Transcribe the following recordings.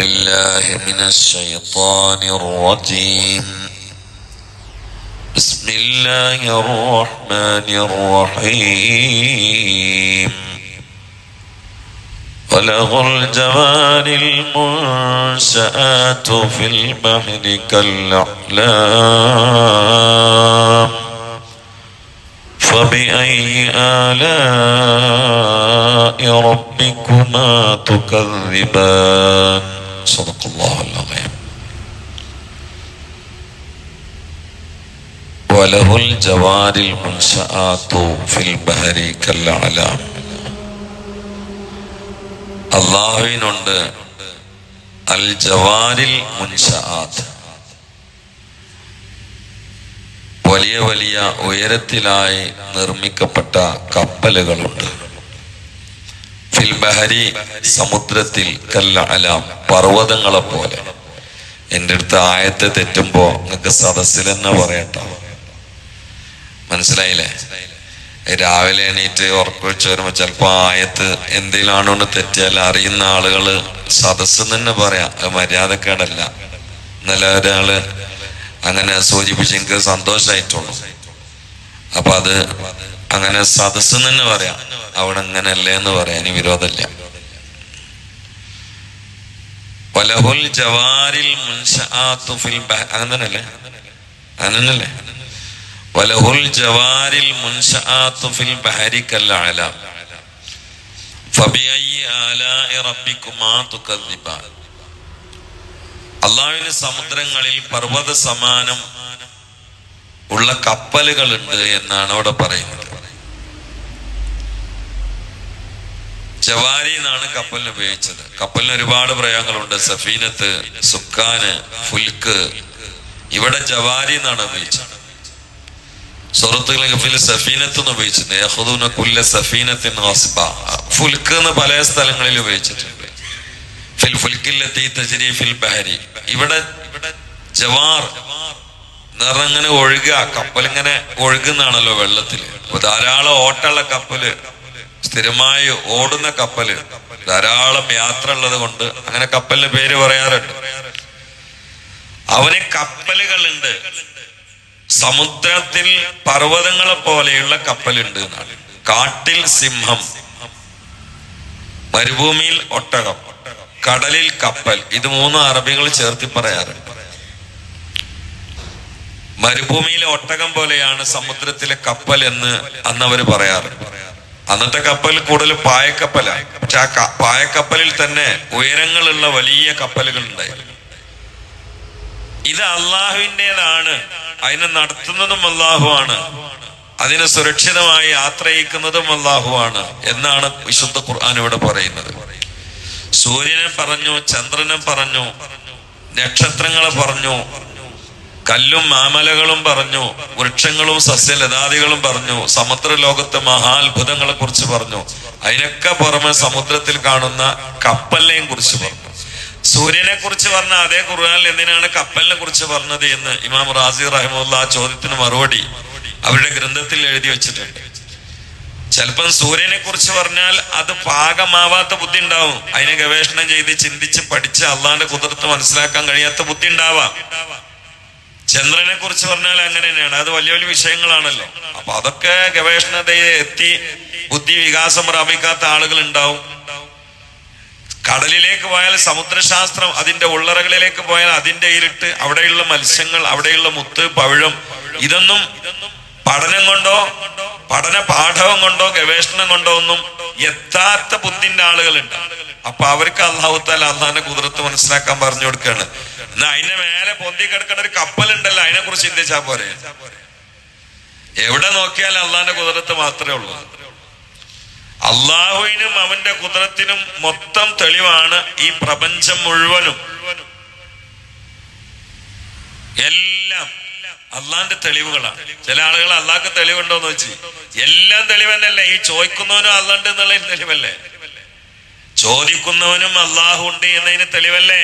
بالله من الشيطان الرجيم. بسم الله الرحمن الرحيم. وله الجوار المنشآت في البحر كالأعلام فبأي آلاء ربكما تكذبان؟ صدق الله العظيم وله الجوار المنشآت في البحر كالأعلام അള്ളാഹുവിനുണ്ട് അൽ ജവാരിൽ മുൻഷാത്ത് വലിയ വലിയ ഉയരത്തിലായി നിർമ്മിക്കപ്പെട്ട കപ്പലുകളുണ്ട് ഫിൽ ബഹരി സമുദ്രത്തിൽ കല്ല അലാം പർവതങ്ങളെ പോലെ. എന്റെ അടുത്ത് ആയത്തെ തെറ്റുമ്പോ നിങ്ങൾക്ക് സദസ്സിൽ തന്നെ പറയട്ടോ. മനസ്സിലായില്ലേ? രാവിലെ എണീറ്റ് ഉറക്കൊഴിച്ച് വരുമ്പോ ചിലപ്പോ ആയത്ത് എന്തെങ്കിലാണോന്ന് തെറ്റിയാൽ അറിയുന്ന ആളുകൾ സദസ്സ് തന്നെ പറയാം മര്യാദക്കേടല്ല. ഇന്നലെ ഒരാൾ അങ്ങനെ സൂചിപ്പിച്ച് എനിക്ക് സന്തോഷമായിട്ടുള്ളൂ അപ്പൊ അത് അങ്ങനെ സദസ്സ് തന്നെ പറയാം. അവിടെ അങ്ങനല്ലേ എന്ന് പറയാൻ വിരോധമില്ല. വലഹുൽ ജവാരിൽ ഫിൽ അങ്ങനല്ലേ അങ്ങനല്ലേ വലഹുൽ ജവാരിൽ ഫിൽ ബഹരി കൽഅലാം ഫബിഅയ്യി ആലാഇ റബ്ബികുമാ തുകദ്ദിബാൻ അള്ളാഹുവിന് സമുദ്രങ്ങളിൽ പർവത സമാനം ഉള്ള കപ്പലുകളുണ്ട് എന്നാണ് അവിടെ പറയുന്നത്. ജവാരി എന്നാണ് കപ്പലിന് ഉപയോഗിച്ചത്. കപ്പലിന് ഒരുപാട് പ്രയോഗങ്ങളുണ്ട്. സഫീനത്ത് സുക്കാന് ഫുൽക്ക് ഇവിടെ ജവാരി എന്നാണ് ഉപയോഗിച്ചത്. സുഹൃത്തുക്കളെ കപ്പലിൽ സഫീനത്ത് എന്ന് ഉപയോഗിച്ചിട്ടുണ്ട്. സഫീനത്തിൻ. ഫുൽക്ക് എന്ന് പല സ്ഥലങ്ങളിൽ ഉപയോഗിച്ചിട്ടുണ്ട്. ഫിൽ ഫുൽക്കില്ലെത്തി തജരി ഫിൽ ബഹരി. ഇവിടെ ജവാർ നിറങ്ങനെ ഒഴുകുക. കപ്പൽ ഇങ്ങനെ ഒഴുകുന്നാണല്ലോ വെള്ളത്തിൽ ധാരാളം ഓട്ടമുള്ള കപ്പൽ സ്ഥിരമായി ഓടുന്ന കപ്പൽ. ധാരാളം യാത്ര ഉള്ളത് കൊണ്ട് അങ്ങനെ കപ്പലിന് പേര് പറയാറുണ്ട്. അവന് കപ്പലുകളുണ്ട്. സമുദ്രത്തിൽ പർവതങ്ങളെ പോലെയുള്ള കപ്പലുണ്ട് കാട്ടിൽ സിംഹം. മരുഭൂമിയിൽ ഒട്ടകം. കടലിൽ കപ്പൽ. ഇത് മൂന്ന് അറബികൾ ചേർത്തി പറയാറുണ്ട്. മരുഭൂമിയിലെ ഒട്ടകം പോലെയാണ് സമുദ്രത്തിലെ കപ്പൽ എന്ന് അന്നവർ പറയാറുണ്ട്. അന്നത്തെ കപ്പൽ കൂടുതൽ പായക്കപ്പലാണ് പക്ഷെ ആ പായക്കപ്പലിൽ തന്നെ ഉയരങ്ങളുള്ള വലിയ കപ്പലുകൾ ഉണ്ടായിരുന്നു ഇത് അള്ളാഹുവിന്റെതാണ്. അതിനെ നടത്തുന്നതും അള്ളാഹുവാണ്. അതിനെ സുരക്ഷിതമായി യാത്രയിക്കുന്നതും അള്ളാഹുവാണ് എന്നാണ് വിശുദ്ധ ഖുർആൻ ഇവിടെ പറയുന്നത്. സൂര്യനെ പറഞ്ഞു ചന്ദ്രനെ പറഞ്ഞു നക്ഷത്രങ്ങളെ പറഞ്ഞു കല്ലും മാമലകളും പറഞ്ഞു വൃക്ഷങ്ങളും സസ്യലതാദികളും പറഞ്ഞു സമുദ്ര ലോകത്തെ മഹാത്ഭുതങ്ങളെ കുറിച്ച് പറഞ്ഞു. അതിനൊക്കെ പുറമെ സമുദ്രത്തിൽ കാണുന്ന കപ്പലിനെയും കുറിച്ച് പറഞ്ഞു. സൂര്യനെ കുറിച്ച് പറഞ്ഞ അതേ ഖുർആനിൽ എന്തിനാണ് കപ്പലിനെ കുറിച്ച് പറഞ്ഞത് എന്ന് ഇമാം റാസി റഹ്മുല്ല ആ ചോദ്യത്തിന് മറുപടി അവരുടെ ഗ്രന്ഥത്തിൽ എഴുതി വെച്ചിട്ടുണ്ട്. ചിലപ്പം സൂര്യനെ കുറിച്ച് പറഞ്ഞാൽ അത് പാകമാവാത്ത ബുദ്ധി ഉണ്ടാവും. അതിനെ ഗവേഷണം ചെയ്ത് ചിന്തിച്ച് പഠിച്ച് അള്ളാന്റെ കുതിർത്ത് മനസ്സിലാക്കാൻ കഴിയാത്ത ബുദ്ധി ഉണ്ടാവാം. ചന്ദ്രനെ കുറിച്ച് പറഞ്ഞാൽ അങ്ങനെ തന്നെയാണ്. അത് വലിയ വലിയ വിഷയങ്ങളാണല്ലോ. അപ്പൊ അതൊക്കെ ഗവേഷണതയെ എത്തി ബുദ്ധി വികാസം പ്രാപിക്കാത്ത ആളുകൾ ഉണ്ടാവും കടലിലേക്ക് പോയാൽ സമുദ്രശാസ്ത്രം അതിന്റെ ഉള്ളറകളിലേക്ക് പോയാൽ അതിന്റെ ഇരുട്ട് അവിടെയുള്ള മത്സ്യങ്ങൾ അവിടെയുള്ള മുത്ത് പവിഴം ഇതൊന്നും പഠനം കൊണ്ടോ പഠന പാഠവം കൊണ്ടോ ഗവേഷണം കൊണ്ടോ ഒന്നും എത്താത്ത ബുദ്ധിന്റെ ആളുകളുണ്ട്. അപ്പൊ അവർക്ക് അള്ളാഹുത്താൽ അള്ളാഹിന്റെ കുതിരത്ത് മനസ്സിലാക്കാൻ പറഞ്ഞു കൊടുക്കുകയാണ് എന്നാ അതിന്റെ മേലെ പൊന്തി കിടക്കുന്ന ഒരു കപ്പലുണ്ടല്ലോ അതിനെ കുറിച്ച് ചിന്തിച്ചാ പോരെ? എവിടെ നോക്കിയാൽ അള്ളാഹിന്റെ കുതിരത്ത് മാത്രമേ ഉള്ളൂ. അള്ളാഹുവിനും അവന്റെ കുതിരത്തിനും മൊത്തം തെളിവാണ് ഈ പ്രപഞ്ചം മുഴുവനും. എല്ലാം അള്ളാന്റെ തെളിവുകളാണ്. ചില ആളുകൾ അള്ളാഹ്ക്ക് തെളിവുണ്ടോന്ന് വെച്ച് എല്ലാം തെളിവന്നല്ലേ? ഈ ചോദിക്കുന്നവനും അള്ളാണ്ട് എന്നുള്ള തെളിവല്ലേ? ചോദിക്കുന്നവനും അള്ളാഹു ഉണ്ട് എന്നതിന് തെളിവല്ലേ?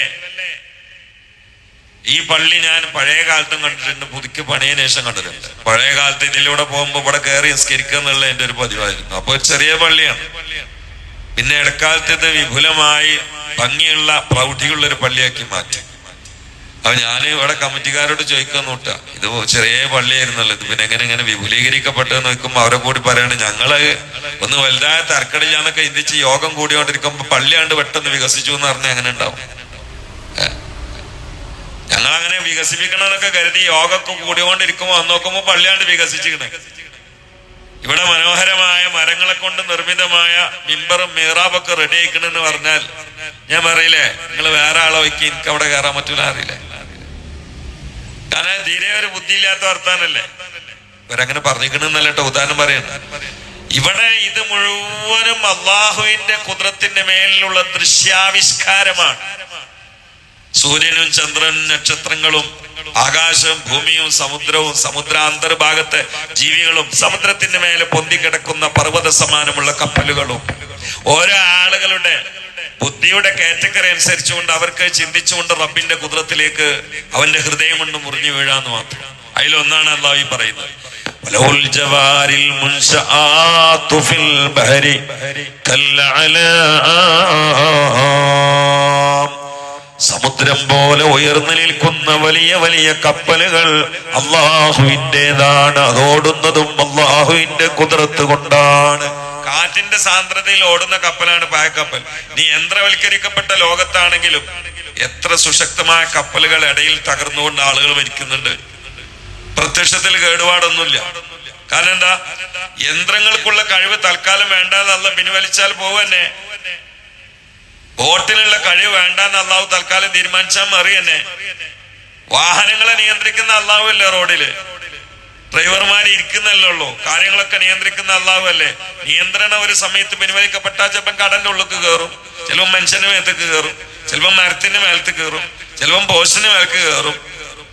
ഈ പള്ളി ഞാൻ പഴയ കാലത്തും കണ്ടിട്ടുണ്ട്. പുതുക്കി പണിയതിനു ശേഷം കണ്ടിട്ടുണ്ട്. പഴയ കാലത്ത് ഇതിലൂടെ പോകുമ്പോ ഇവിടെ കയറി നിസ്കരിക്കുക എന്നുള്ള എന്റെ ഒരു പതിവായിരുന്നു. അപ്പൊ ഒരു ചെറിയ പള്ളിയാണ്. പിന്നെ ഇടക്കാലത്ത് വിപുലമായി ഭംഗിയുള്ള പ്രൗഢിയുള്ള ഒരു പള്ളിയാക്കി മാറ്റി. അപ്പൊ ഞാൻ ഇവിടെ കമ്മിറ്റിക്കാരോട് ചോദിക്കാൻ നോട്ട ഇത് ചെറിയ പള്ളിയായിരുന്നല്ലോ ഇത് പിന്നെ എങ്ങനെ ഇങ്ങനെ വിപുലീകരിക്കപ്പെട്ടെന്ന് നോക്കുമ്പോ അവരെ കൂടി പറയാണ് ഞങ്ങൾ ഒന്ന് വലുതായ തർക്കടില്ലാന്നൊക്കെ ഇന്ത്യച്ച് യോഗം കൂടിക്കൊണ്ടിരിക്കുമ്പോ പള്ളിയാണ്ട് പെട്ടെന്ന് വികസിച്ചു എന്ന് പറഞ്ഞാൽ എങ്ങനെ ഉണ്ടാവും? ഞങ്ങൾ അങ്ങനെ വികസിപ്പിക്കണമെന്നൊക്കെ കരുതി യോഗമൊക്കെ കൂടിക്കൊണ്ടിരിക്കുമ്പോ അന്ന് നോക്കുമ്പോ പള്ളിയാണ്ട് വികസിച്ചിരിക്കണേ. ഇവിടെ മനോഹരമായ മരങ്ങളെ കൊണ്ട് നിർമ്മിതമായ മിമ്പറും മീറാബൊക്കെ റെഡി ആയിക്കണെന്ന് പറഞ്ഞാൽ ഞാൻ പറയില്ലേ നിങ്ങൾ വേറെ ആളെ വയ്ക്കി എനിക്ക് അവിടെ കയറാൻ പറ്റൂല അറിയില്ലേ? കാരണം തീരെ ഒരു ബുദ്ധിയില്ലാത്ത വർത്താനല്ലേ? ഇവരങ്ങനെ പറഞ്ഞിക്കണെന്നല്ല കേട്ടോ ഉദാഹരണം പറയുന്നത് ഇവിടെ ഇത് മുഴുവനും അള്ളാഹുവിന്റെ കുതിരത്തിന്റെ മേലിലുള്ള ദൃശ്യാവിഷ്കാരമാണ്. സൂര്യനും ചന്ദ്രനും നക്ഷത്രങ്ങളും ആകാശവും ഭൂമിയും സമുദ്രവും സമുദ്രാന്തർഭാഗത്തെ ജീവികളും സമുദ്രത്തിന്റെ മേലെ പൊന്തിക്കിടക്കുന്ന പർവത സമാനമുള്ള കപ്പലുകളും. ഓരോ ആളുകളുടെ ബുദ്ധിയുടെ കാറ്റഗറി അനുസരിച്ചുകൊണ്ട് അവർക്ക് ചിന്തിച്ചുകൊണ്ട് റബ്ബിന്റെ കുതിരത്തിലേക്ക് അവന്റെ ഹൃദയം കൊണ്ട് മുറിഞ്ഞു വീഴാന്ന് മാത്രം അതിലൊന്നാണ് അള്ളാഹു ഈ പറയുന്നത് وله الجوار المنشآت في البحر كالأعلام സമുദ്രം പോലെ ഉയർന്നു നിൽക്കുന്ന വലിയ വലിയ കപ്പലുകൾ അള്ളാഹുവിൻ്റെതാണ് അതോടുന്നതും അള്ളാഹുവിന്റെ കുതിരത്ത് കൊണ്ടാണ് കാറ്റിന്റെ സാന്ദ്രതയിൽ ഓടുന്ന കപ്പലാണ് പായക്കപ്പൽ. നീ യന്ത്രവൽക്കരിക്കപ്പെട്ട ലോകത്താണെങ്കിലും എത്ര സുശക്തമായ കപ്പലുകൾ ഇടയിൽ തകർന്നുകൊണ്ട് ആളുകൾ മരിക്കുന്നുണ്ട്. പ്രത്യക്ഷത്തിൽ കേടുപാടൊന്നുമില്ല. കാരണം എന്താ? യന്ത്രങ്ങൾക്കുള്ള കഴിവ് തൽക്കാലം വേണ്ടെന്നല്ല പിൻവലിച്ചാൽ പോവന്നെ. ബോട്ടിലുള്ള കഴിവ് വേണ്ടെന്ന് അള്ളാഹു തൽക്കാലം തീരുമാനിച്ചാൽ മറി വാഹനങ്ങളെ നിയന്ത്രിക്കുന്ന അള്ളാഹു റോഡിൽ? ഡ്രൈവർമാർ ഇരിക്കുന്നല്ലേ ഉള്ളൂ. കാര്യങ്ങളൊക്കെ നിയന്ത്രിക്കുന്ന അള്ളാഹു അല്ലേ നിയന്ത്രണം ഒരു സമയത്ത് പിൻവലിക്കപ്പെട്ടാൽ ചിലപ്പം കടന്റെ ഉള്ളിക്ക് കയറും ചിലപ്പോൾ മനുഷ്യന്റെ മേത്തേക്ക് കയറും ചിലപ്പോൾ മരത്തിന്റെ മേലത്ത് കയറും ചിലപ്പം പോസ്റ്റിന്റെ മേലക്ക് കയറും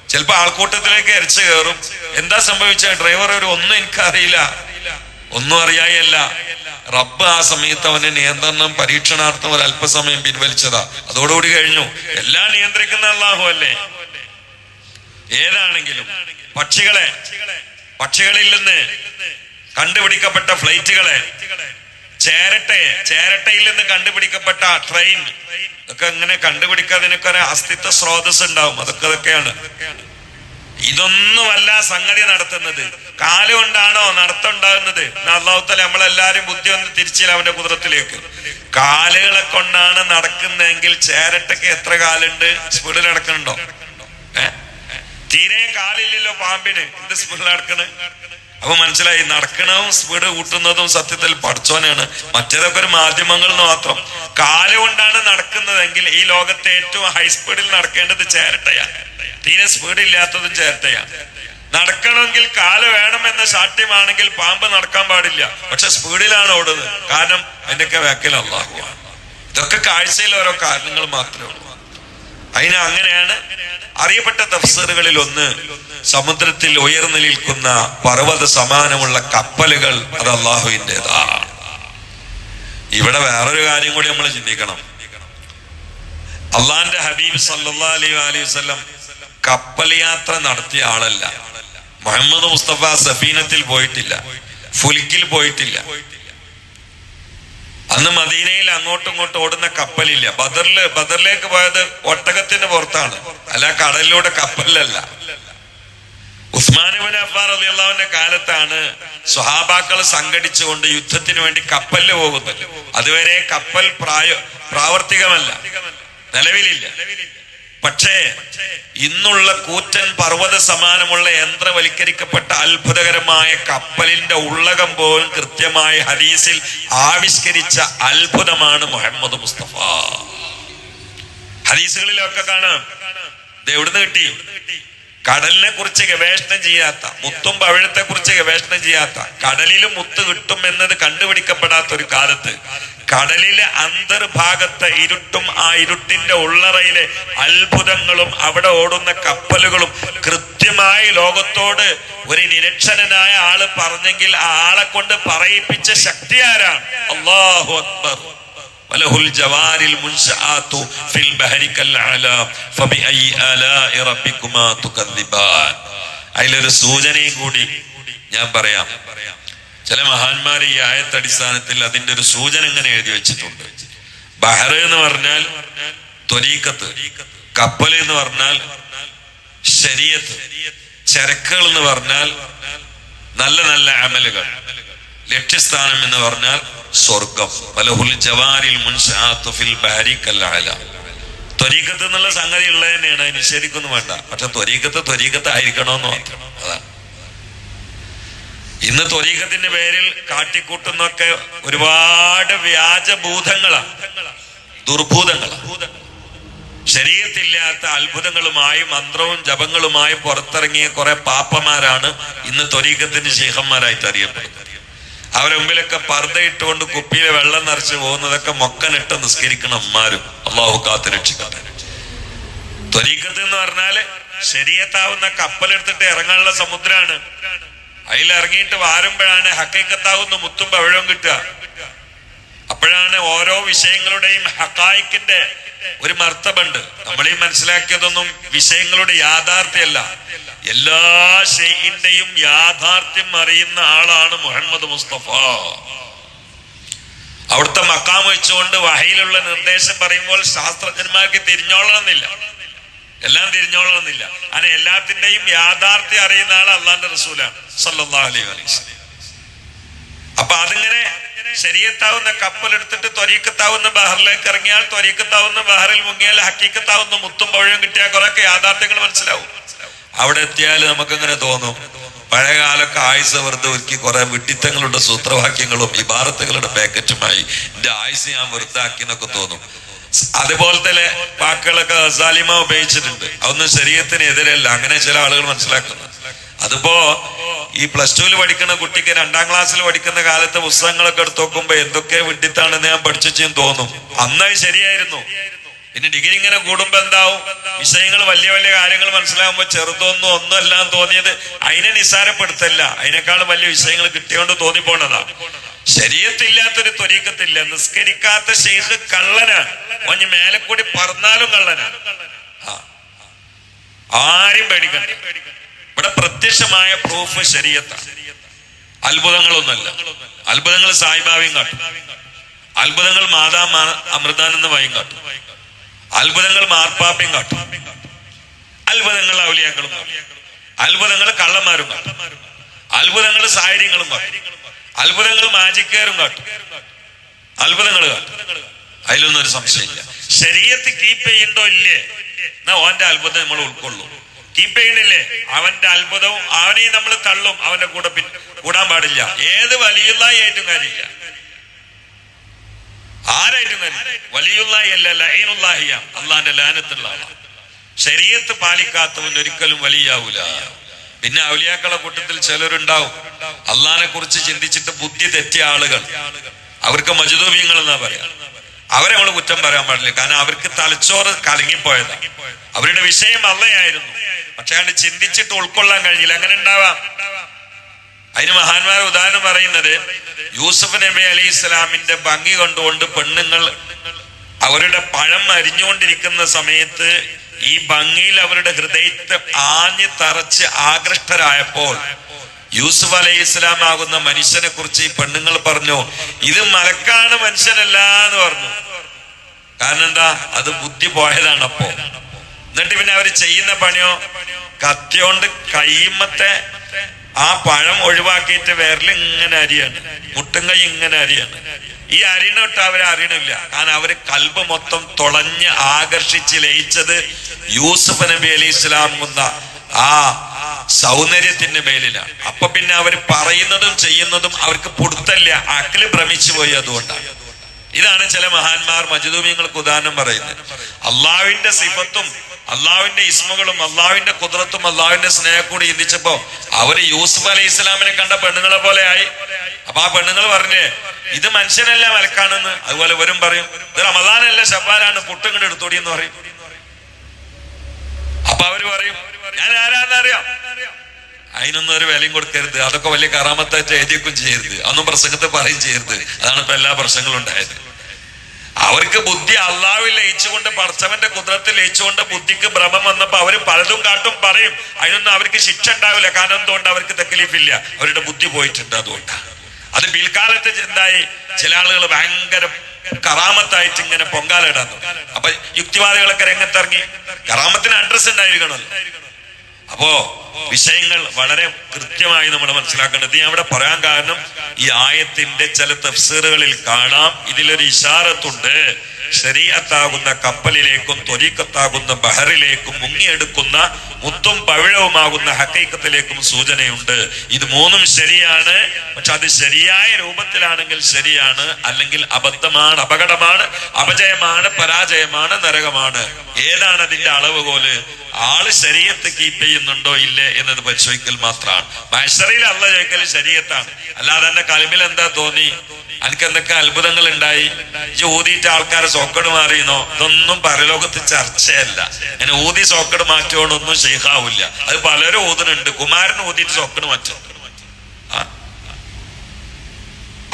ചിലപ്പോൾ ആൾക്കൂട്ടത്തിലേക്ക് എരച്ച് കയറും എന്താ സംഭവിച്ച? ഡ്രൈവർ ഒരു ഒന്നും എനിക്കറിയില്ല. ഒന്നും അറിയായല്ല. റബ്ബ് ആ സമയത്ത് അവന് നിയന്ത്രണം പരീക്ഷണാർത്ഥം ഒരു അല്പസമയം പിൻവലിച്ചതാ. അതോടുകൂടി കഴിഞ്ഞു. എല്ലാം നിയന്ത്രിക്കുന്ന അള്ളാഹു അല്ലേ ഏതാണെങ്കിലും പക്ഷികളെ പക്ഷികളിൽ നിന്ന് കണ്ടുപിടിക്കപ്പെട്ട ഫ്ലൈറ്റുകളെ ചേരട്ടെ ചേരട്ടയിൽ നിന്ന് കണ്ടുപിടിക്കപ്പെട്ട ട്രെയിൻ ഒക്കെ ഇങ്ങനെ കണ്ടുപിടിക്കാതിനൊക്കെ ഒരു അസ്തിത്വ സ്രോതസ് ഉണ്ടാവും. അതൊക്കെ അതൊക്കെയാണ് ഇതൊന്നുമല്ല സംഗതി നടത്തുന്നത്. കാലുകൊണ്ടാണോ നടത്തുണ്ടാകുന്നത് അള്ളാഹുത്തല നമ്മളെല്ലാരും ബുദ്ധി ഒന്ന് തിരിച്ചില്ല അവന്റെ കുതിരത്തിലേക്ക്. കാലുകളെ കൊണ്ടാണ് നടക്കുന്നതെങ്കിൽ ചേരട്ടയ്ക്ക് എത്ര കാലുണ്ട്? സ്പീഡിൽ നടക്കുന്നുണ്ടോ? ഏ? തീരെ കാലില്ലല്ലോ പാമ്പിന്. എന്ത് സ്പീഡിൽ നടക്കണ്? അപ്പൊ മനസ്സിലായി നടക്കണവും സ്പീഡ് കൂട്ടുന്നതും സത്യത്തിൽ പഠിച്ചോനാണ് മറ്റേതൊക്കെ ഒരു മാധ്യമങ്ങൾ മാത്രം. കാൽ കൊണ്ടാണ് നടക്കുന്നതെങ്കിൽ ഈ ലോകത്തെ ഏറ്റവും ഹൈ സ്പീഡിൽ നടക്കേണ്ടത് ചേരട്ടയാ. തീരെ സ്പീഡ് ഇല്ലാത്തതും ചേരട്ടയാ. നടക്കണമെങ്കിൽ കാൽ വേണമെന്ന ശാഠ്യമാണെങ്കിൽ പാമ്പ് നടക്കാൻ പാടില്ല. പക്ഷെ സ്പീഡിലാണ് ഓടുന്നത്. കാരണം അതിന്റെയൊക്കെ വേക്കൽ അള്ളാഹുവാണ് ഇതൊക്കെ കാഴ്ചയിൽ ഓരോ കാരണങ്ങൾ മാത്രമേ ഉള്ളൂ. അതിന് അങ്ങനെയാണ് അറിയപ്പെട്ട തഫ്സറുകളിൽ ഒന്ന് സമുദ്രത്തിൽ ഉയർന്നു നിൽക്കുന്ന പർവത സമാനമുള്ള കപ്പലുകൾ അത് അള്ളാഹുവിന്റെതാണ്. ഇവിടെ വേറൊരു കാര്യം കൂടി നമ്മൾ ചിന്തിക്കണം. അള്ളാന്റെ ഹബീബ് സല്ലാ അലൈഹി വസല്ലം കപ്പൽ യാത്ര നടത്തിയ ആളല്ല. മുഹമ്മദ് മുസ്തഫ സഫീനത്തിൽ പോയിട്ടില്ല. ഫുലിക്കിൽ പോയിട്ടില്ല. അന്ന് മദീനയിൽ അങ്ങോട്ടും ഇങ്ങോട്ടും ഓടുന്ന കപ്പലില്ല. ബദറിൽ ബദറിലേക്ക് പോയത് ഒട്ടകത്തിന്റെ പുറത്താണ്. അല്ല കടലിലൂടെ കപ്പലിലല്ല ഉസ്മാനുബിൻ അഫാർ അലിയുള്ളവന്റെ കാലത്താണ് സ്വഹാബാക്കൾ സംഘടിച്ചുകൊണ്ട് യുദ്ധത്തിന് വേണ്ടി കപ്പലിൽ പോകുന്നത്. അതുവരെ കപ്പൽ പ്രായ പ്രാവർത്തികമല്ല. നിലവിലില്ല. പക്ഷേ ഇന്നുള്ള കൂറ്റൻ പർവത സമാനമുള്ള യന്ത്രവൽക്കരിക്കപ്പെട്ട അത്ഭുതകരമായ കപ്പലിന്റെ ഉള്ളകം പോലും കൃത്യമായ ഹദീസിൽ ആവിഷ്കരിച്ച അത്ഭുതമാണ് മുഹമ്മദ് മുസ്തഫ. ഹദീസുകളിലൊക്കെ കാണാം. ഇത് എവിടുന്ന് കിട്ടി. കടലിനെ കുറിച്ച് ഗവേഷണം ചെയ്യാത്ത മുത്തും പവിഴത്തെ കുറിച്ച് ഗവേഷണം ചെയ്യാത്ത കടലിൽ മുത്ത് കിട്ടും എന്നത് കണ്ടുപിടിക്കപ്പെടാത്ത ഒരു കാലത്ത് കടലിലെ അന്തർഭാഗത്തെ ഇരുട്ടും ആ ഇരുട്ടിന്റെ ഉള്ളറയിലെ അത്ഭുതങ്ങളും അവിടെ ഓടുന്ന കപ്പലുകളും കൃത്യമായി ലോകത്തോട് ഒരു നിരക്ഷരനായ ആൾ പറഞ്ഞെങ്കിൽ ആ ആളെ കൊണ്ട് പറയിപ്പിച്ച ശക്തി ആരാണ്? അള്ളാഹു അക്ബർ. വലഹുൽ ജവാരിൽ മുൻഷാത്തു ഫിൽ ബഹരിക്കൽ അല ഫബിഐ ആലാഇ റബ്ബികുമാ തുകദ്ദിബാൻ. അതിലൊരു സൂചനയും കൂടി ഞാൻ പറയാം. ചില മഹാന്മാർ ഈ ആയത്തടിസ്ഥാനത്തിൽ അതിന്റെ ഒരു സൂചന ഇങ്ങനെ എഴുതി വെച്ചിട്ടുണ്ട്. ബഹർ എന്ന് പറഞ്ഞാൽ ത്വരീക്കത്ത് കപ്പൽ എന്ന് പറഞ്ഞാൽ ശരീരത്ത് ചരക്കുകൾ എന്ന് പറഞ്ഞാൽ നല്ല നല്ല അമലുകൾ. ലക്ഷ്യസ്ഥാനം എന്ന് പറഞ്ഞാൽ സ്വർഗം പലഹുൽ ജവാരിൽ മുൻഷാത്തുഫിൽ ബഹരി കല്ലാല എന്നുള്ള സംഗതി ഉള്ളത് തന്നെയാണ്. നിഷേധിക്കൊന്നും വേണ്ട. പക്ഷെ ത്വരീക്കത്ത് ത്വരീക്കത്ത് ആയിരിക്കണമെന്ന് മാത്രം. അതാണ് ഇന്ന് ത്വരീക്കത്തിന്റെ പേരിൽ കാട്ടിക്കൂട്ടുന്നൊക്കെ ഒരുപാട് വ്യാജഭൂതങ്ങളാണ്. ദുർഭൂതങ്ങളാണ്. ശരീരത്തില്ലാത്ത അത്ഭുതങ്ങളുമായി മന്ത്രവും ജപങ്ങളുമായി പുറത്തിറങ്ങിയ കുറെ പാപ്പമാരാണ് ഇന്ന് ത്വരീക്കത്തിന്റെ ശേഖന്മാരായിട്ട് അറിയപ്പെടുന്നത്. അവരെ മുമ്പിലൊക്കെ പർദ്ദ ഇട്ടുകൊണ്ട് വെള്ളം നിറച്ച് പോകുന്നതൊക്കെ മൊക്കനിട്ട് നിസ്കരിക്കണം അമ്മാരും അള്ളാഹു കാത്തു രക്ഷിക്കട്ടെ. ത്വരീക്കത്ത് എന്ന് പറഞ്ഞാൽ ശരീരത്താവുന്ന കപ്പലെടുത്തിട്ട് ഇറങ്ങാനുള്ള സമുദ്രമാണ് അതിലിറങ്ങിയിട്ട് വാരുമ്പോഴാണ് ഹക്കൈക്കത്താവുന്ന മുത്തും പവിഴവും കിട്ടുക. അപ്പോഴാണ് ഓരോ വിഷയങ്ങളുടെയും ഹക്കായിക്കിന്റെ ഒരു മർത്തബുണ്ട്. നമ്മൾ ഈ മനസ്സിലാക്കിയതൊന്നും വിഷയങ്ങളുടെ യാഥാർത്ഥ്യമല്ല. എല്ലാ ഷെയ്ഖിന്റെയും യാഥാർത്ഥ്യം അറിയുന്ന ആളാണ് മുഹമ്മദ് മുസ്തഫ. അവിടുത്തെ മക്കാം വെച്ചുകൊണ്ട് വഹയിലുള്ള നിർദ്ദേശം പറയുമ്പോൾ ശാസ്ത്രജ്ഞന്മാർക്ക് തിരിഞ്ഞോളണമെന്നില്ല. എല്ലാം തിരിഞ്ഞോളണമെന്നില്ല. അങ്ങനെ എല്ലാത്തിന്റെയും യാഥാർത്ഥ്യം അറിയുന്ന ആൾ അള്ളാന്റെ റസൂലാണ്. അലൈഹി അപ്പൊ അതിങ്ങനെ ശരീരത്താവുന്ന കപ്പലെടുത്തിട്ട് ത്വരീക്കത്താവുന്ന ബഹറിലേക്ക് ഇറങ്ങിയാൽ ത്വരീക്കത്താവുന്ന ബഹറിൽ മുങ്ങിയാൽ ഹക്കീക്കത്താവുന്ന മുത്തും പഴയും കിട്ടിയാൽ കുറെയൊക്കെ യാഥാർത്ഥ്യങ്ങൾ മനസ്സിലാവും. അവിടെ എത്തിയാൽ നമുക്കിങ്ങനെ തോന്നും? പഴയകാലൊക്കെ ആയുസ് വെറുതെ ഒരുക്കി കുറെ വിട്ടിത്തങ്ങളുടെ സൂത്രവാക്യങ്ങളും ഇബാറത്തുകളുടെ പാക്കറ്റുമായി. എന്റെ ആയുസ് ഞാൻ വെറുതാക്കി എന്നൊക്കെ തോന്നും. അതുപോലെ തന്നെ വാക്കുകളൊക്കെ അസാലിമ ഉപയോഗിച്ചിട്ടുണ്ട്. അതൊന്നും ശരീരത്തിന് എതിരല്ല. അങ്ങനെ ചില ആളുകൾ മനസ്സിലാക്കുന്നു. അതിപ്പോ ഈ പ്ലസ് ടുവിൽ പഠിക്കുന്ന കുട്ടിക്ക് രണ്ടാം ക്ലാസ്സിൽ പഠിക്കുന്ന കാലത്തെ പുസ്തകങ്ങളൊക്കെ എടുത്ത് നോക്കുമ്പോ എന്തൊക്കെ വിട്ടിത്താണെന്ന് ഞാൻ പഠിച്ചെന്ന് തോന്നും. അന്നത് ശരിയായിരുന്നു. ഇനി ഡിഗ്രി ഇങ്ങനെ കൂടുമ്പോ എന്താവും? വിഷയങ്ങൾ വലിയ വലിയ കാര്യങ്ങൾ മനസ്സിലാകുമ്പോ ചെറുതൊന്നും ഒന്നും എല്ലാം തോന്നിയത് അതിനെ നിസ്സാരപ്പെടുത്തല്ല. അതിനേക്കാളും വലിയ വിഷയങ്ങൾ കിട്ടിയോണ്ട് തോന്നിപ്പോണതാ. ശരീരത്തില്ലാത്തൊരു ത്വരീക്കത്തില്ല. നിസ്കരിക്കാത്ത ഷെയ്ഖ് കള്ളനാണ് മഞ്ഞ് മേലെ കൂടി പറന്നാലും കള്ളനാണ്. ആരും പേടിക്കണ്ട. ഇവിടെ പ്രത്യക്ഷമായ പ്രൂഫ് ശരീരത്താണ്. അത്ഭുതങ്ങളൊന്നല്ല അത്ഭുതങ്ങൾ സായിബാവിയും കാട്ടും. അത്ഭുതങ്ങൾ മാതാ അമൃതാനന്ദ വായും കാട്ടും. അത്ഭുതങ്ങൾ മാർപ്പാപ്പയും കാട്ടും. അത്ഭുതങ്ങൾ കാട്ടും. അത്ഭുതങ്ങൾ കള്ളന്മാരും കാട്ടും. അത്ഭുതങ്ങൾ സാഹചര്യങ്ങളും കാട്ടും. അത്ഭുതങ്ങൾ മാജിക്കേറും കാട്ടും. അത്ഭുതങ്ങൾ കാട്ടും. അതിലൊന്നും ഒരു സംശയമില്ല. ശരീരത്തിൽ കീപ്പ് ചെയ്യണ്ടോ ഇല്ലേ? എന്നാ ഓന്റെ അത്ഭുതം നമ്മൾ ഉൾക്കൊള്ളും. കീപ്പ് ചെയ്യണില്ലേ അവന്റെ അത്ഭുതവും അവനെയും നമ്മൾ തള്ളും. അവന്റെ കൂടെ കൂടാൻ പാടില്ല. ഏത് വലിയുള്ളായി ആയിട്ടും കാര്യമില്ല. ആരായിട്ടും കാര്യമില്ല. വലിയുള്ളായി അല്ല ലൈനുള്ളാഹിയ അള്ളാന്റെ ലാനത്തുള്ള ആളാണ് ശരീരത്ത് പാലിക്കാത്തവൻ ഒരിക്കലും വലിയാവൂല. പിന്നെ ഔലിയാക്കളെ കൂട്ടത്തിൽ ചിലരുണ്ടാവും. അള്ളാനെ കുറിച്ച് ചിന്തിച്ചിട്ട് ബുദ്ധി തെറ്റിയ ആളുകൾ. അവർക്ക് മജുദൂബിയങ്ങൾ എന്നാ പറയാ. അവരെ നമ്മൾ കുറ്റം പറയാൻ പാടില്ല. കാരണം അവർക്ക് തലച്ചോറ് കലങ്ങിപ്പോയതാണ് അവരുടെ വിഷയം അള്ളയായിരുന്നു. പക്ഷെ അയാൾ ചിന്തിച്ചിട്ട് ഉൾക്കൊള്ളാൻ കഴിഞ്ഞില്ല. അങ്ങനെ ഉണ്ടാവാം. അതിന് മഹാന്മാർ ഉദാഹരണം പറയുന്നത് യൂസഫ് നബി അലൈഹി ഇസ്ലാമിന്റെ ഭംഗി കണ്ടുകൊണ്ട് പെണ്ണുങ്ങൾ അവരുടെ പഴം അരിഞ്ഞുകൊണ്ടിരിക്കുന്ന സമയത്ത് ഈ ഭംഗിയിൽ അവരുടെ ഹൃദയത്തെ ആഞ്ഞു തറച്ച് ആകൃഷ്ടരായപ്പോൾ യൂസുഫ് അലൈഹി ഇസ്ലാം ആകുന്ന മനുഷ്യനെ കുറിച്ച് ഈ പെണ്ണുങ്ങൾ പറഞ്ഞു ഇത് മലക്കാണ് മനുഷ്യനല്ല എന്ന് പറഞ്ഞു. കാരണം എന്താ? അത് ബുദ്ധി പോയതാണ് അപ്പോ. എന്നിട്ട് പിന്നെ അവർ ചെയ്യുന്ന പണിയോ? കത്തിയോണ്ട് കൈമത്തെ ആ പഴം ഒഴിവാക്കിയിട്ട് വിരൽ ഇങ്ങനെ അരിയാണ്. മുട്ടും കൈ ഇങ്ങനെ അരിയാണ്. ഈ അരിണിട്ട് അവരെ അറിയണില്ല. കാരണം അവർ കൽബ് മൊത്തം തുളഞ്ഞ് ആകർഷിച്ച് ലയിച്ചത് യൂസുഫ് നബി അലി ഇസ്ലാം എന്ന ആ സൗന്ദര്യത്തിന്റെ മേലിലാണ് അപ്പൊ പിന്നെ അവർ പറയുന്നതും ചെയ്യുന്നതും അവർക്ക് പൊടുത്തല്ല. അക്കിൽ ഭ്രമിച്ചു പോയി അതുകൊണ്ടാണ്. ഇതാണ് ചില മഹാന്മാർ മജുദൂമിങ്ങൾക്ക് ഉദാഹരണം പറയുന്നത്. അള്ളാവിന്റെ സിഫത്തും അള്ളാവിന്റെ ഇസ്മുകളും അള്ളാവിന്റെ കുതിരത്തും അള്ളാവിന്റെ സ്നേഹം കൂടി ചിന്തിച്ചപ്പോ അവർ യൂസുഫ് അലൈഹി ഇസ്ലാമിനെ കണ്ട പെണ്ണുങ്ങളെ പോലെ ആയി. അപ്പൊ ആ പെണ്ണുങ്ങൾ പറഞ്ഞേ ഇത് മനുഷ്യനല്ല മലക്കാണെന്ന്? അതുപോലെ വരും പറയും ഇത് റമദാനല്ല ഷബാലാണ് പുട്ടും കൂടെ എടുത്തോടി എന്ന് പറയും. അപ്പൊ അവർ പറയും ഞാൻ ആരാന്നറിയാം അതിനൊന്നും ഒരു വിലയും കൊടുക്കരുത്. അതൊക്കെ വലിയ കറാമത്തായിട്ട് എഴുതിയൊക്കെ ചെയ്യരുത്. അതൊന്നും പ്രസംഗത്തെ പറയും ചെയ്യരുത്. അതാണ് ഇപ്പൊ എല്ലാ പ്രശ്നങ്ങളും ഉണ്ടായത്. അവർക്ക് ബുദ്ധി അള്ളാവിൽ ലയിച്ചുകൊണ്ട് പടച്ചവന്റെ കുതിരത്തിൽ ലയിച്ചുകൊണ്ട് ബുദ്ധിക്ക് ഭ്രമം വന്നപ്പോ അവർ പലതും കാട്ടും പറയും. അതിനൊന്നും അവർക്ക് ശിക്ഷ ഉണ്ടാവില്ല. കാരണം എന്തുകൊണ്ട് അവർക്ക് തെക്കലീഫില്ല അവരുടെ ബുദ്ധി പോയിട്ടുണ്ട് അതുകൊണ്ടാണ്. അത് പിൽക്കാലത്ത് എന്തായി? ചില ആളുകൾ ഭയങ്കര കറാമത്തായിട്ട് ഇങ്ങനെ പൊങ്കാലിടാൻ അപ്പൊ യുക്തിവാദികളൊക്കെ രംഗത്തിറങ്ങി. കറാമത്തിന് അഡ്രസ് ഉണ്ടായിരിക്കണമല്ലോ. അപ്പോ വിഷയങ്ങൾ വളരെ കൃത്യമായി നമ്മൾ മനസ്സിലാക്കേണ്ടത് ഞാൻ അവിടെ പറയാൻ കാരണം ഈ ആയത്തിന്റെ ചില തഫ്സീറുകളിൽ കാണാം. ഇതിലൊരു ഇഷാറത്തുണ്ട്. ശരീഅത്താകുന്ന കപ്പലിലേക്കും ത്വരീക്കത്താകുന്ന ബഹറിലേക്കും മുങ്ങിയെടുക്കുന്ന മുത്തും പവിഴവുമാകുന്ന ഹക്കൈക്കത്തിലേക്കും സൂചനയുണ്ട്. ഇത് മൂന്നും ശരിയാണ്. പക്ഷെ അത് ശരിയായ രൂപത്തിലാണെങ്കിൽ ശരിയാണ്. അല്ലെങ്കിൽ അബദ്ധമാണ് അപകടമാണ് അപജയമാണ് പരാജയമാണ് നരകമാണ്. ഏതാണ് അതിന്റെ അളവുകോൽ? ആൾ ശരീരത്ത് കീപ്പ് ചെയ്യുന്നുണ്ടോ ഇല്ലേ എന്നത് പരിശോധിക്കൽ മാത്രമാണ്. മഹസറിയിൽ അല്ല ചോദിക്കൽ ശരീരത്താണ്. അല്ലാതെ എന്റെ കലിമിൽ എന്താ തോന്നി? എനിക്ക് എന്തൊക്കെ അത്ഭുതങ്ങൾ ഉണ്ടായി ഈ ഊതിയിട്ട് ആൾക്കാരെ സോക്കട് മാറിയെന്നോ? ഇതൊന്നും പരലോകത്ത് ചർച്ചയല്ല. അങ്ങനെ ഊതി സോക്കട് മാറ്റുകൊണ്ടൊന്നും ഷെയ്ഖാവില്ല അത് പലരും ഊതുന്നുണ്ട്. കുമാരൻ ഊതിയിട്ട് സോക്കട് മാറ്റും.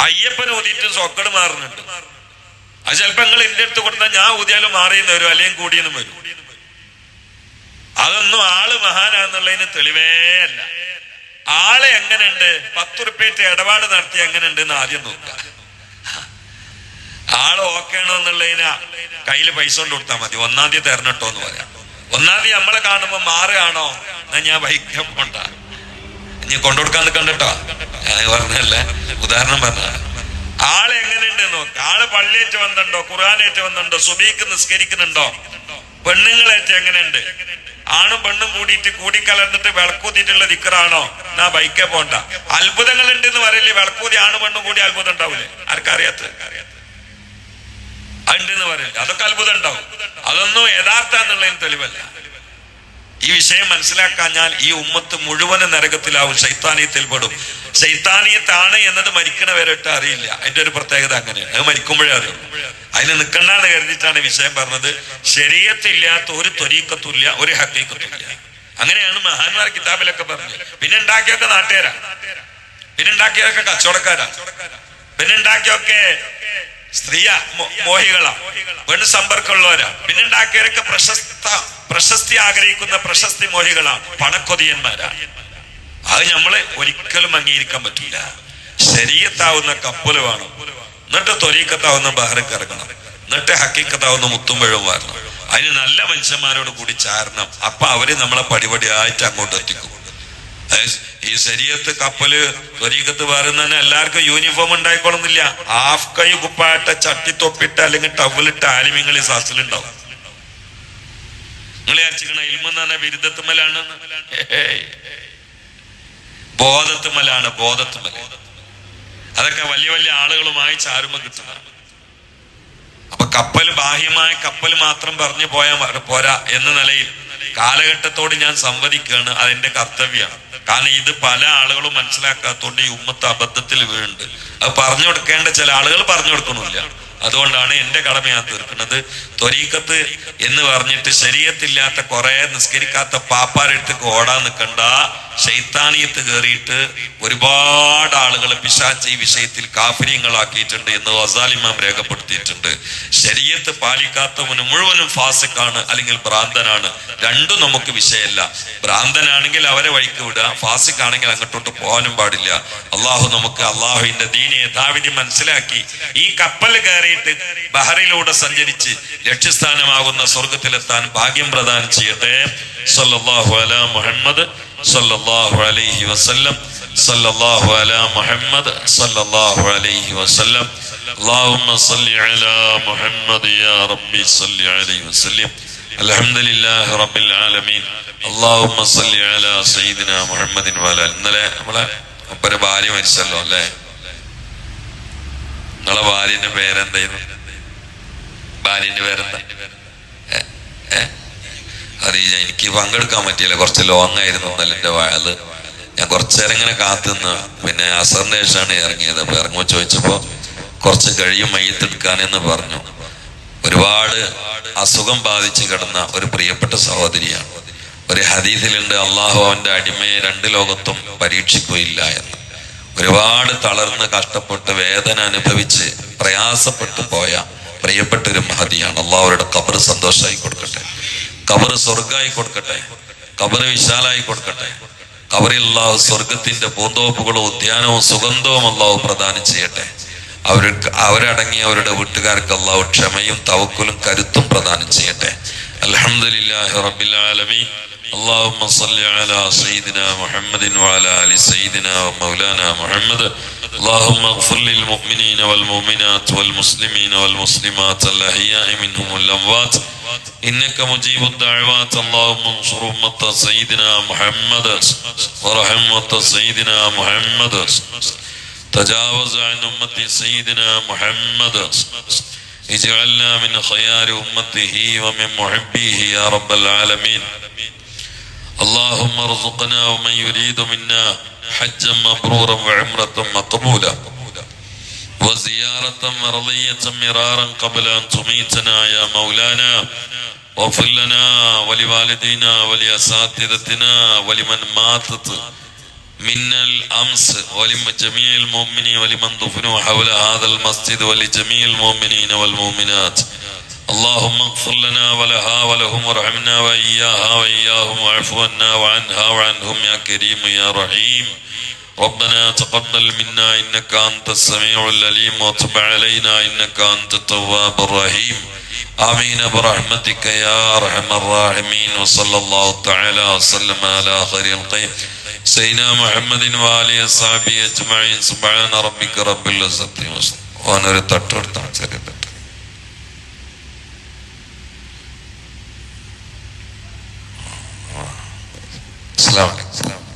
അയ്യപ്പൻ ഊതിയിട്ട് സോക്കട് മാറുന്നുണ്ട്. അത് ചിലപ്പോ നിങ്ങൾ എന്റെ അടുത്ത് കൊടുത്താൽ ഞാൻ ഊതിയാലും മാറിയെന്ന് വരും അല്ലെങ്കിൽ കൂടിയെന്നും വരും. അതൊന്നും ആൾ മഹാനാന്നുള്ളതിന് തെളിവേ അല്ല. ആൾ എങ്ങനെയുണ്ട്? പത്ത് റുപ്യറ്റ് ഇടപാട് നടത്തി എങ്ങനെയുണ്ട് എന്ന് ആദ്യം നോക്കുക ആൾ ഓക്കേണോ എന്നുള്ളതിന് കയ്യിൽ പൈസ കൊണ്ട് കൊടുത്താൽ മതി. ഒന്നാം തീയതി തരണട്ടോ എന്ന് പറയാം. ഒന്നാം തീയതി നമ്മളെ കാണുമ്പോ മാറുകയാണോ എന്നാ ഞാൻ വൈക്കം കൊണ്ട ഇനി കൊണ്ടുകൊടുക്കാൻ നിൽക്കണ്ടോ ഞാൻ പറഞ്ഞല്ലേ ഉദാഹരണം പറഞ്ഞ ആൾ എങ്ങനെയുണ്ട് നോക്ക്. ആൾ പള്ളിയേറ്റ് വന്നിട്ടുണ്ടോ? ഖുറാനേറ്റ് വന്നിട്ടുണ്ടോ? സുബീക്ക് നിസ്കരിക്കുന്നുണ്ടോ? പെണ്ണുങ്ങളേറ്റ് എങ്ങനെയുണ്ട്? ആണും പെണ്ണും കൂടിയിട്ട് കൂടിക്കലർന്നിട്ട് വിളക്കൂത്തിയിട്ടുള്ള ദിക്കറാണോ എന്നാ ബൈക്കേ പോണ്ട. അത്ഭുതങ്ങൾ ഉണ്ട് എന്ന് പറയില്ലേ? വിളക്കൂതി ആണും പെണ്ണും കൂടി അത്ഭുതം ഉണ്ടാവൂലേ? ആർക്കറിയാത്ത ഉണ്ടെന്ന് പറയുന്നത് അതൊക്കെ അത്ഭുതം ഉണ്ടാവും. അതൊന്നും യഥാർത്ഥ എന്നുള്ളതിന് തെളിവല്ല. ഈ വിഷയം മനസ്സിലാക്കാഞ്ഞാൽ ഈ ഉമ്മത്ത് മുഴുവനും നരകത്തിലാവും. ശൈത്താനീയത്തിൽ പെടും ശൈത്താനീയത്താണ് എന്നത് മരിക്കണ വരെട്ട് അറിയില്ല. അതിന്റെ ഒരു പ്രത്യേകത അങ്ങനെയാണ് അത് മരിക്കുമ്പോഴേ അറിയും. അതിന് നിൽക്കണ്ടെന്ന് കരുതിയിട്ടാണ് വിഷയം പറഞ്ഞത്. ശരീരത്തില്ലാത്ത ഒരു ത്വരീക്കത്തുമില്ല ഒരു ഹക്കീക്കത്തുമില്ല. അങ്ങനെയാണ് മഹാന്മാർ കിതാബിലൊക്കെ പറഞ്ഞത്. പിന്നെ ഉണ്ടാക്കിയൊക്കെ നാട്ടുകാരാ. പിന്നെ ഉണ്ടാക്കിയതൊക്കെ കച്ചവടക്കാരാ. പിന്നെ ഉണ്ടാക്കിയൊക്കെ സ്ത്രീയ മോഹികളാ. പെണ് സമ്പർക്കമുള്ളവരാ. പിന്നെ ഉണ്ടാക്കിയവരൊക്കെ പ്രശസ്ത പ്രശസ്തി ആഗ്രഹിക്കുന്ന പ്രശസ്തി മോഹികളാ. പണക്കൊതിയന്മാരാ. അത് നമ്മളെ ഒരിക്കലും അംഗീകരിക്കാൻ പറ്റില്ല. ശരീരത്താവുന്ന കപ്പൽ വേണം. എന്നിട്ട് ത്വരീക്കത്താവുന്ന ബഹറക്ക് ഇറങ്ങണം. എന്നിട്ട് ഹക്കിക്കത്താവുന്ന മുത്തുമ്പഴും വരണം. അതിന് നല്ല മനുഷ്യന്മാരോട് കൂടി ചാരണം. അപ്പൊ അവർ നമ്മളെ പടിപടിയായിട്ട് അങ്ങോട്ട് എത്തിക്കും. ഈ ശരീരത്ത് കപ്പൽ ത്വരീകത്ത് വരുന്നതിന് എല്ലാവർക്കും യൂണിഫോം ഉണ്ടായിക്കോളുന്നില്ല. ഹാഫ് കൈ കുപ്പായിട്ട ചട്ടി തൊപ്പിട്ട് അല്ലെങ്കിൽ ടവലിട്ട് ആലിമ്യങ്ങൾ ഈ സാസിലുണ്ടാവും. നിങ്ങൾ അച്ഛനെ ഇൽമെന്ന് പറഞ്ഞ ബിരുദത്തുമലാണ് ബോധത്തുമലാണ് ബോധത്തുമല അതൊക്കെ വലിയ വലിയ ആളുകളുമായി ചാരുമ കിട്ടുന്നതാണ് അപ്പൊ കപ്പൽ ബാഹ്യമായ കപ്പൽ മാത്രം പറഞ്ഞു പോയാൽ പോരാ എന്ന നിലയിൽ കാലഘട്ടത്തോട് ഞാൻ സംവദിക്കുകയാണ് അതെന്റെ കർത്തവ്യമാണ്. കാരണം ഇത് പല ആളുകളും മനസ്സിലാക്കാത്തോണ്ട് ഈ ഉമ്മത്ത് അബദ്ധത്തിൽ വീഴുന്നുണ്ട് അത് പറഞ്ഞു കൊടുക്കേണ്ട ചില ആളുകൾ പറഞ്ഞു കൊടുക്കണില്ല അതുകൊണ്ടാണ് എന്റെ കടമ ഞാൻ തീർക്കുന്നത്. ത്വരീക്കത്ത് എന്ന് പറഞ്ഞിട്ട് ശരീരത്തില്ലാത്ത കുറെ നിസ്കരിക്കാത്ത പാപ്പാരെടുത്തേക്ക് ഓടാൻ നിൽക്കണ്ട ശൈത്താനിയത്ത് കയറിയിട്ട് ഒരുപാട് ആളുകളെ പിശാച്ച് ഈ വിഷയത്തിൽ കാഫര്യങ്ങളാക്കിയിട്ടുണ്ട് എന്ന് വസാലിമാം രേഖപ്പെടുത്തിയിട്ടുണ്ട്. ശരീരത്ത് പാലിക്കാത്തവന് മുഴുവനും ഫാസിക്കാണ് അല്ലെങ്കിൽ ഭ്രാന്തനാണ്. രണ്ടും നമുക്ക് വിഷയമല്ല. ഭ്രാന്തനാണെങ്കിൽ അവരെ വഴിക്ക് വിടുക ഫാസിക്കാണെങ്കിൽ അങ്ങോട്ടോട്ട് പോകാനും പാടില്ല. അള്ളാഹു നമുക്ക് അള്ളാഹുവിന്റെ ദീനെ യഥാവിധി മനസ്സിലാക്കി ഈ കപ്പൽ കയറിയിട്ട് ബഹറിലൂടെ സഞ്ചരിച്ച് ലക്ഷ്യസ്ഥാനമാകുന്ന സ്വർഗത്തിലെത്താൻ ഭാഗ്യം പ്രദാനം ചെയ്യട്ടെ. സല്ലാഹു അല മുഹമ്മദ്. സല്ലല്ലാഹു അലൈഹി വസല്ലം സല്ലല്ലാഹു അലാ മുഹമ്മദ് സല്ലല്ലാഹു അലൈഹി വസല്ലം اللهم صل على محمد يا ربي صل عليه وسلم الحمد لله رب العالمين اللهم صل على سيدنا محمد وعلى ഇന്നലെ നമ്മളെ ഒപ്പര ഭാര്യ മരിച്ചല്ലോ അല്ലേ നിങ്ങളെ ഭാര്യന്റെ പേരെന്തായിരുന്നു ഭാര്യന്റെ പേരെന്താ ഏ? അറിയില്ല. എനിക്ക് പങ്കെടുക്കാൻ പറ്റിയില്ല. കുറച്ച് ലോങ് ആയിരുന്നു ഇന്നലെ വയത് ഞാൻ കുറച്ചേരം ഇങ്ങനെ കാത്തുനിന്ന്. പിന്നെ അസറിന്റെ ശേഷമാണ് ഇറങ്ങിയത്. അപ്പൊ ഇറങ്ങുമ്പോൾ ചോദിച്ചപ്പോ കുറച്ച് കഴിയും മയ്യത്തെടുക്കാനെന്ന് പറഞ്ഞു. ഒരുപാട് അസുഖം ബാധിച്ച് കിടന്ന ഒരു പ്രിയപ്പെട്ട സഹോദരിയാണ്. ഒരു ഹദീസിലുണ്ട് അള്ളാഹു അവന്റെ അടിമയെ രണ്ട് ലോകത്തും പരീക്ഷിക്കുകയില്ല എന്ന്. ഒരുപാട് തളർന്ന് കഷ്ടപ്പെട്ട് വേദന അനുഭവിച്ച് പ്രയാസപ്പെട്ടു പോയ പ്രിയപ്പെട്ട ഒരു മഹതിയാണ്. അള്ളാഹുരുടെ കബർ സന്തോഷമായി കൊടുക്കട്ടെ. കബർ സ്വർഗമായി കൊടുക്കട്ടെ കബർ വിശാലായി കൊടുക്കട്ടെ അവരിൽ അള്ളാഹു സ്വർഗത്തിന്റെ പൂന്തോപ്പുകളും ഉദ്യാനവും സുഗന്ധവും അള്ളാഹു പ്രദാനം ചെയ്യട്ടെ അവർക്ക് അവരടങ്ങിയ അവരുടെ വീട്ടുകാർക്ക് അള്ളാഹു ക്ഷമയും തവക്കുലും കരുത്തും പ്രദാനം ചെയ്യട്ടെ അൽഹംദുലില്ലാഹി റബ്ബിൽ ആലമീൻ اللهم صل على سيدنا محمد وعلى ال سيدنا ومولانا محمد اللهم اغفر للمؤمنين والمؤمنات والمسلمين والمسلمات الاحياء منهم والاموات إنك مجيب الدعوات. اللهم انصر أمة سيدنا محمد. ورحم أمة سيدنا محمد. تجاوز عن أمة سيدنا محمد. اجعلنا من خيار أمته ومن محبيه يا رب العالمين. اللهم ارزقنا ومن يريد منا حجا مبرورا وعمرة مقبولة. وزيارة مرضية مرارا قبل أن تميتنا يا مولانا. واغفر لنا ولوالدينا ولأساتذتنا ولمن ماتت منا الأمس ولجميع المؤمنين ولمن دفنوا حول هذا المسجد ولجميع المؤمنين والمؤمنات. اللهم اغفر لنا ولها ولهم وارحمنا وإياها وإياهم واعف عنا وعنها وعنهم يا كريم يا رحيم. ربنا تقبل منا إنك أنت السميع العليم وتب علينا إنك أنت التواب الرحيم. آمين برحمتك يا أرحم الراحمين وصلى الله تعالى وسلم على خير القيم سيدنا محمد وآله وصحبه أجمعين. سبحان ربك رب العزة وأنا تطور السلام عليكم.